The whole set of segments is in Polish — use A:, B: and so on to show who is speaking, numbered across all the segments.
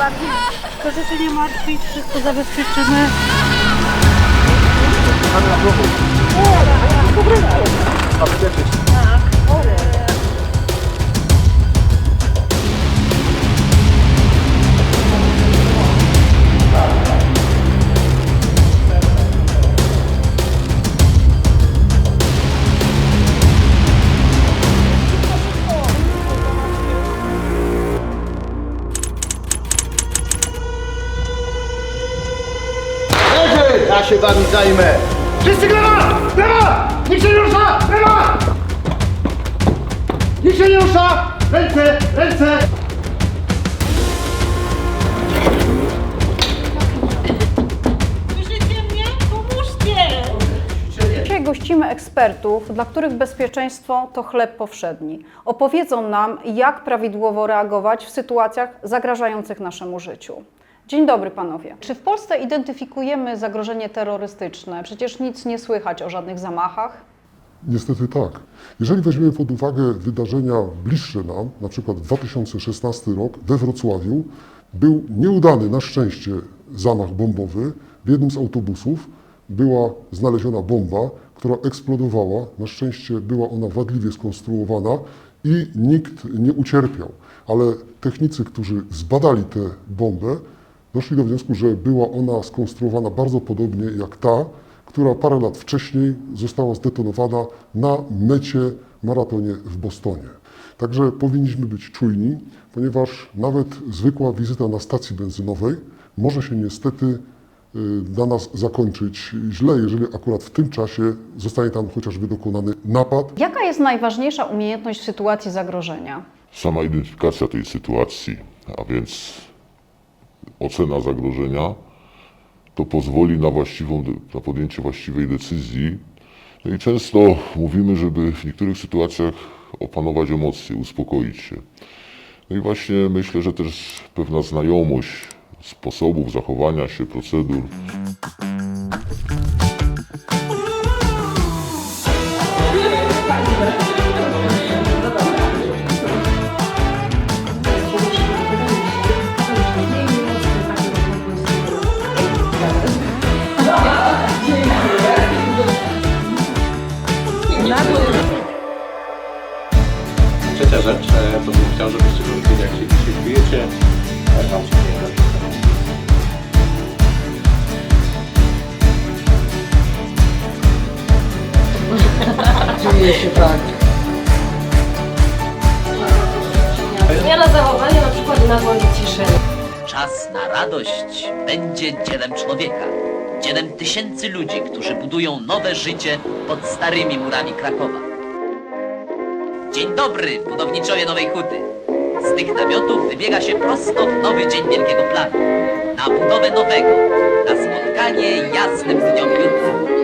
A: najbardziej. Proszę się nie martwić, wszystko zabezpieczymy.
B: Leży! Ja się wami zajmę! Wszyscy lewa! Lewa! Nikt się nie rusza! Lewa! Nikt się nie rusza! Ręce! Ręce!
A: Słyszycie mnie? Pomóżcie!
C: Dzisiaj gościmy ekspertów, dla których bezpieczeństwo to chleb powszedni. Opowiedzą nam, jak prawidłowo reagować w sytuacjach zagrażających naszemu życiu. Dzień dobry panowie. Czy w Polsce identyfikujemy zagrożenie terrorystyczne? Przecież nic nie słychać o żadnych zamachach.
D: Niestety tak. Jeżeli weźmiemy pod uwagę wydarzenia bliższe nam, na przykład 2016 rok we Wrocławiu, był nieudany na szczęście zamach bombowy. W jednym z autobusów była znaleziona bomba, która eksplodowała. Na szczęście była ona wadliwie skonstruowana i nikt nie ucierpiał. Ale technicy, którzy zbadali tę bombę, doszli do wniosku, że była ona skonstruowana bardzo podobnie jak ta, która parę lat wcześniej została zdetonowana na mecie maratonie w Bostonie. Także powinniśmy być czujni, ponieważ nawet zwykła wizyta na stacji benzynowej może się niestety y, dla nas zakończyć źle, jeżeli akurat w tym czasie zostanie tam chociażby dokonany napad
C: Jaka jest najważniejsza umiejętność w sytuacji zagrożenia?
E: sama identyfikacja tej sytuacji, a więc ocena zagrożenia, to pozwoli na, właściwą, na podjęcie właściwej decyzji. No i często mówimy, żeby w niektórych sytuacjach opanować emocje, uspokoić się. No i właśnie myślę, że też pewna znajomość sposobów zachowania się, procedur,
F: na ciszenie.
G: Czas na radość będzie dziełem człowieka. Dziełem tysięcy ludzi, którzy budują nowe życie pod starymi murami Krakowa. Dzień dobry, budowniczowie Nowej Huty. Z tych namiotów wybiega się prosto w nowy dzień wielkiego planu. Na budowę nowego, na spotkanie jasnym dniom jutra.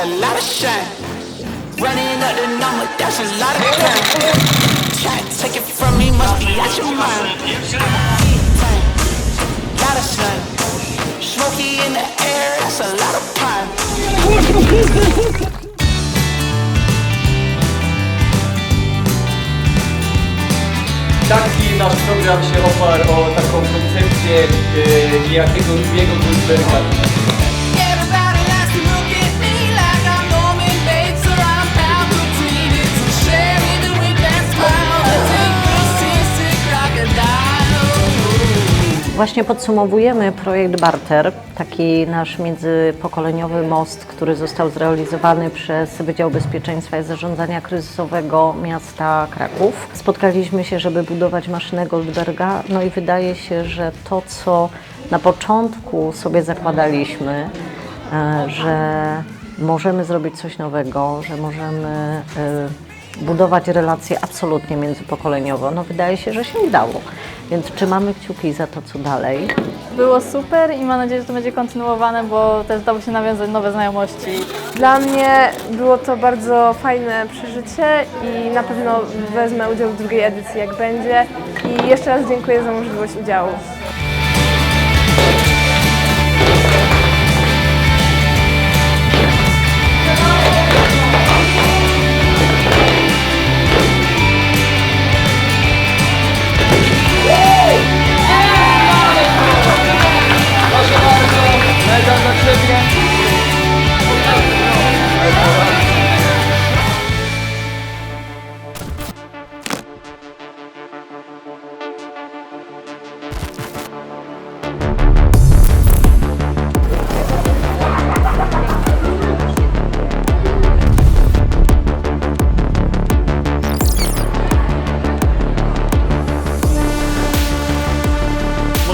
H: A lot of shine. Running up the number, that's a lot of crime. Try to take it from me, must be out your mind. Lot of sun, smoky in the air, that's a lot of pine.
I: Taki nasz program się oparł o taką koncepcję niejakiego Rubiego Goldberga.
J: Właśnie podsumowujemy projekt Barter, taki nasz międzypokoleniowy most, który został zrealizowany przez Wydział Bezpieczeństwa i Zarządzania Kryzysowego miasta Kraków. Spotkaliśmy się, żeby budować maszynę Goldberga, no i wydaje się, że to, co na początku sobie zakładaliśmy, e, że możemy zrobić coś nowego, że możemy e, budować relacje absolutnie międzypokoleniowo, no wydaje się, że się udało. Więc trzymamy kciuki za to, co dalej.
K: Było super i mam nadzieję, że to będzie kontynuowane, bo też dało się nawiązać nowe znajomości.
L: Dla mnie było to bardzo fajne przeżycie i na pewno wezmę udział w drugiej edycji, jak będzie. I jeszcze raz dziękuję za możliwość udziału.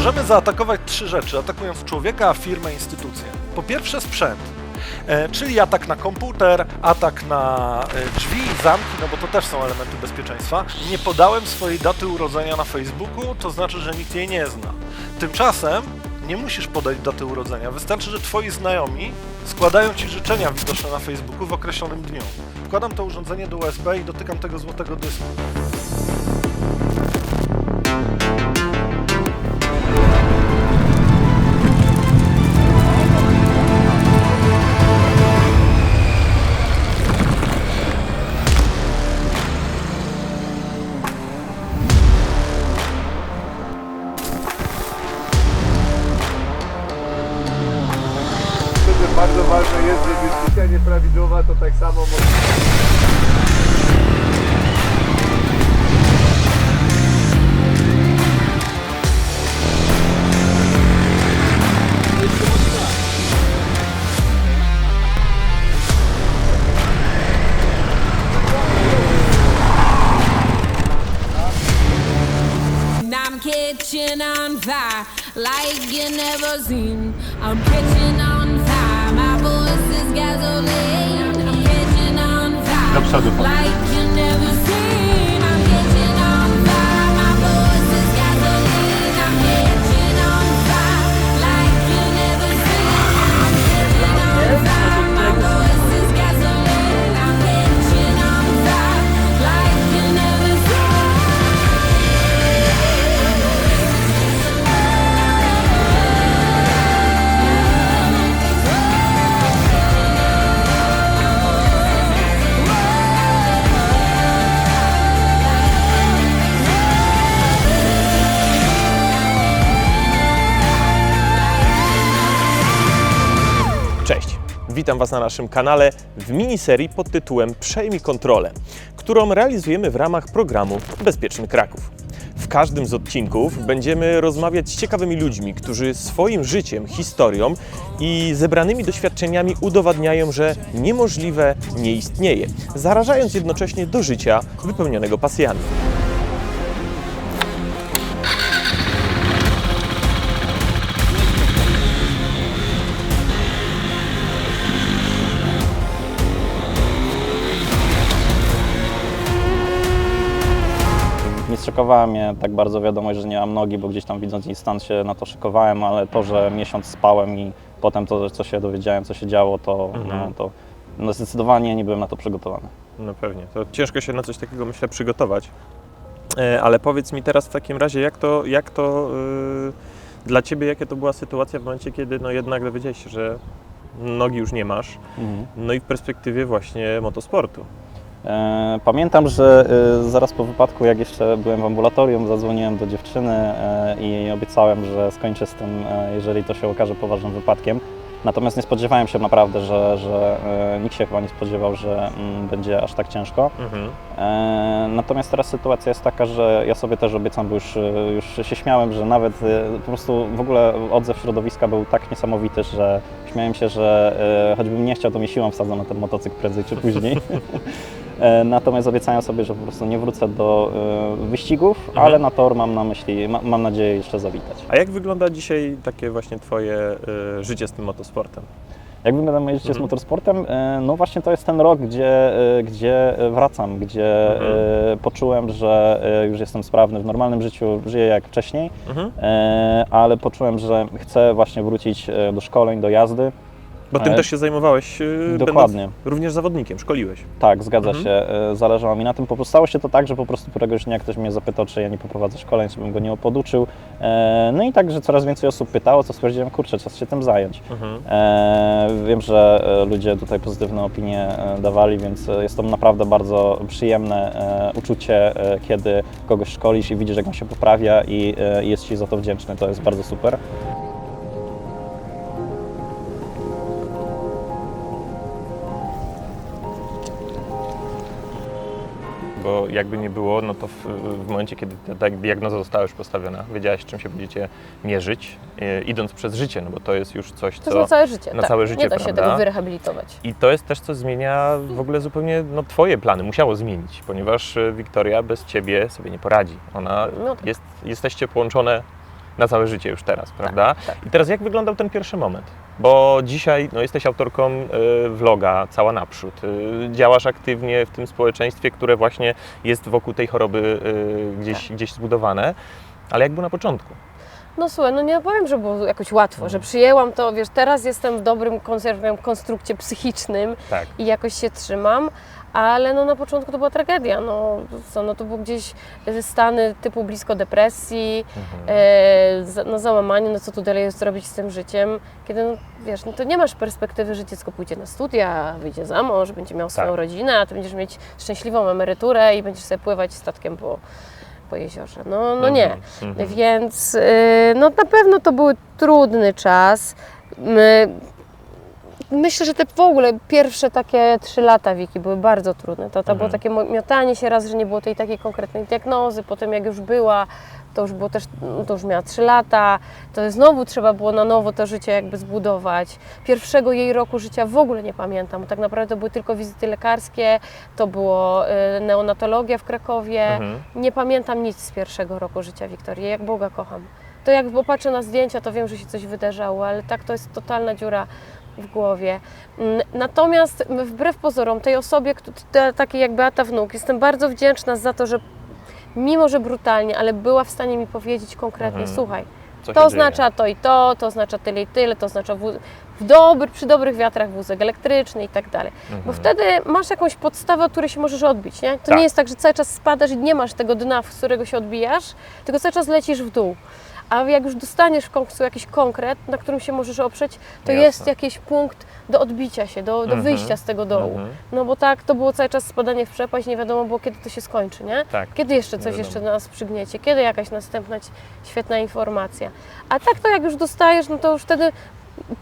C: Możemy zaatakować trzy rzeczy, atakując człowieka, firmę, instytucję. Po pierwsze sprzęt, e, czyli atak na komputer, atak na e, drzwi, zamki, no bo to też są elementy bezpieczeństwa. Nie podałem swojej daty urodzenia na Facebooku, to znaczy, że nikt jej nie zna. Tymczasem nie musisz podać daty urodzenia, wystarczy, że twoi znajomi składają ci życzenia widoczne na Facebooku w określonym dniu. Wkładam to urządzenie do USB i dotykam tego złotego dysku.
I: Nieprawidłowa to tak samo może...
M: Catching on fire like you never seen. I'm catching on gasoline. Catching on fire like you never seen.
N: Witam Was na naszym kanale w miniserii pod tytułem Przejmij kontrolę, którą realizujemy w ramach programu Bezpieczny Kraków. W każdym z odcinków będziemy rozmawiać z ciekawymi ludźmi, którzy swoim życiem, historią i zebranymi doświadczeniami udowadniają, że niemożliwe nie istnieje, zarażając jednocześnie do życia wypełnionego pasjami.
O: Nie zszokowała mnie tak bardzo wiadomość, że nie mam nogi, bo gdzieś tam widząc instant się na to szykowałem, ale to, że miesiąc spałem i potem to, co się dowiedziałem, co się działo, to,
N: Mhm.
O: no, to no zdecydowanie nie byłem na to przygotowany.
N: No pewnie. To ciężko się na coś takiego, myślę, przygotować. E, Ale powiedz mi teraz w takim razie, jak to, jak to yy, dla Ciebie, jakie to była sytuacja w momencie, kiedy no jednak dowiedziałeś się, że nogi już nie masz,
O: Mhm.
N: no i w perspektywie właśnie motosportu.
O: E, Pamiętam, że e, zaraz po wypadku, jak jeszcze byłem w ambulatorium, zadzwoniłem do dziewczyny e, i jej obiecałem, że skończę z tym, jeżeli to się okaże poważnym wypadkiem. Natomiast nie spodziewałem się naprawdę, że, że nikt się chyba nie spodziewał, że mm, będzie aż tak ciężko.
N: Mhm.
O: Natomiast teraz sytuacja jest taka, że ja sobie też obiecam, bo już, już się śmiałem, że nawet po prostu w ogóle odzew środowiska był tak niesamowity, że śmiałem się, że choćbym nie chciał, to mi siłą wsadzą na ten motocykl prędzej czy później. E, Natomiast obiecałem sobie, że po prostu nie wrócę do e, wyścigów,
N: Mhm.
O: ale na tor mam na myśli, ma, mam nadzieję jeszcze zawitać.
N: A jak wygląda dzisiaj takie właśnie Twoje y, życie z tym motosportem?
O: Jak wygląda moje życie z
N: Mhm.
O: motorsportem? E, No właśnie to jest ten rok, gdzie, e, gdzie wracam, gdzie
N: Mhm.
O: e, poczułem, że e, już jestem sprawny w normalnym życiu, żyję jak wcześniej,
N: Mhm.
O: e, ale poczułem, że chcę właśnie wrócić e, do szkoleń, do jazdy.
N: Bo tym
O: E,
N: też się zajmowałeś, y,
O: Dokładnie.
N: również zawodnikiem, szkoliłeś.
O: Tak, zgadza
N: Mhm.
O: się. E, Zależało mi na tym. Po prostu stało się to tak, że po prostu któregoś dnia ktoś mnie zapytał, czy ja nie poprowadzę szkoleń, czy bym go nie poduczył. E, No i tak, że coraz więcej osób pytało, co stwierdziłem, kurczę, czas się tym zająć.
N: Mhm.
O: E, Wiem, że e, ludzie tutaj pozytywne opinie e, dawali, więc e, jest to naprawdę bardzo przyjemne e, uczucie, e, kiedy kogoś szkolisz i widzisz, jak on się poprawia i e, jest Ci za to wdzięczny. To jest bardzo super.
N: Bo jakby nie było, no to w, w momencie, kiedy ta ta diagnoza została już postawiona, wiedziałaś, czym się będziecie mierzyć, e, idąc przez życie, no bo to jest już coś, co...
F: To jest na całe życie.
N: Na
F: tak.
N: całe życie,
F: Nie da się
N: prawda?
F: tego wyrehabilitować.
N: I to jest też, co zmienia w ogóle zupełnie no, Twoje plany. Musiało zmienić, ponieważ e, Wiktoria bez Ciebie sobie nie poradzi. Ona
F: No tak.
N: jest, jesteście połączone na całe życie już teraz, prawda? I teraz jak wyglądał ten pierwszy moment? Bo dzisiaj no, jesteś autorką e, vloga Cała Naprzód. E, działasz aktywnie w tym społeczeństwie, które właśnie jest wokół tej choroby e, gdzieś, gdzieś zbudowane. Ale jak było na początku?
F: No słuchaj, no nie powiem, że było jakoś łatwo, że przyjęłam to, wiesz, teraz jestem w dobrym konstrukcie psychicznym
N: Tak.
F: i jakoś się trzymam, ale no na początku to była tragedia, no co, no to były gdzieś stany typu blisko depresji, e, za- no załamanie, no co tu dalej zrobić z tym życiem, kiedy no, wiesz, no to nie masz perspektywy, że dziecko pójdzie na studia, wyjdzie za mąż, będzie miał swoją
N: Tak.
F: rodzinę, a ty będziesz mieć szczęśliwą emeryturę i będziesz sobie pływać statkiem po, po jeziorze. No, no nie.
N: Mhm, mhm.
F: Więc y, no na pewno to był trudny czas. My, myślę, że te w ogóle pierwsze takie trzy lata Wiki były bardzo trudne. To, to było
N: Mhm.
F: takie mo- miotanie się raz, że nie było tej takiej konkretnej diagnozy. Potem jak już była, to już było też, no, to już miała trzy lata. To znowu trzeba było na nowo to życie jakby zbudować. Pierwszego jej roku życia w ogóle nie pamiętam. bo Tak naprawdę to były tylko wizyty lekarskie, to było y, neonatologia w Krakowie.
N: Mhm.
F: Nie pamiętam nic z pierwszego roku życia Wiktorii, jak Boga kocham. To jak popatrzę na zdjęcia, to wiem, że się coś wydarzało, ale tak to jest totalna dziura w głowie. Mm, Natomiast wbrew pozorom, tej osobie, takiej jak Beata Wnuk, jestem bardzo wdzięczna za to, że mimo, że brutalnie, ale była w stanie mi powiedzieć konkretnie,
N: Mhm.
F: słuchaj,
N: Co
F: to
N: dzieje?
F: oznacza to i to, to oznacza tyle i tyle, to oznacza wóz, w dobry, przy dobrych wiatrach wózek elektryczny i tak dalej. Bo
N: Mhm.
F: wtedy masz jakąś podstawę, od której się możesz odbić, nie? To
N: Tak.
F: nie jest tak, że cały czas spadasz i nie masz tego dna, z którego się odbijasz, tylko cały czas lecisz w dół. A jak już dostaniesz w końcu jakiś konkret, na którym się możesz oprzeć, to
N: Jasne.
F: jest jakiś punkt do odbicia się, do, do
N: Mhm.
F: wyjścia z tego dołu.
N: Mhm.
F: No bo tak, to było cały czas spadanie w przepaść, nie wiadomo było, kiedy to się skończy, nie?
N: Tak,
F: Kiedy jeszcze coś jeszcze nas przygniecie, kiedy jakaś następna świetna informacja. A tak to jak już dostajesz, no to już wtedy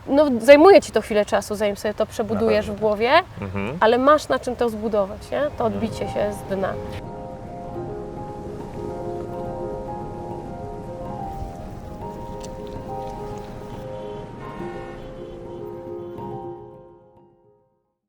F: no, zajmuje Ci to chwilę czasu, zanim sobie to przebudujesz w głowie,
N: Mhm.
F: ale masz na czym to zbudować, nie? To odbicie się z dna.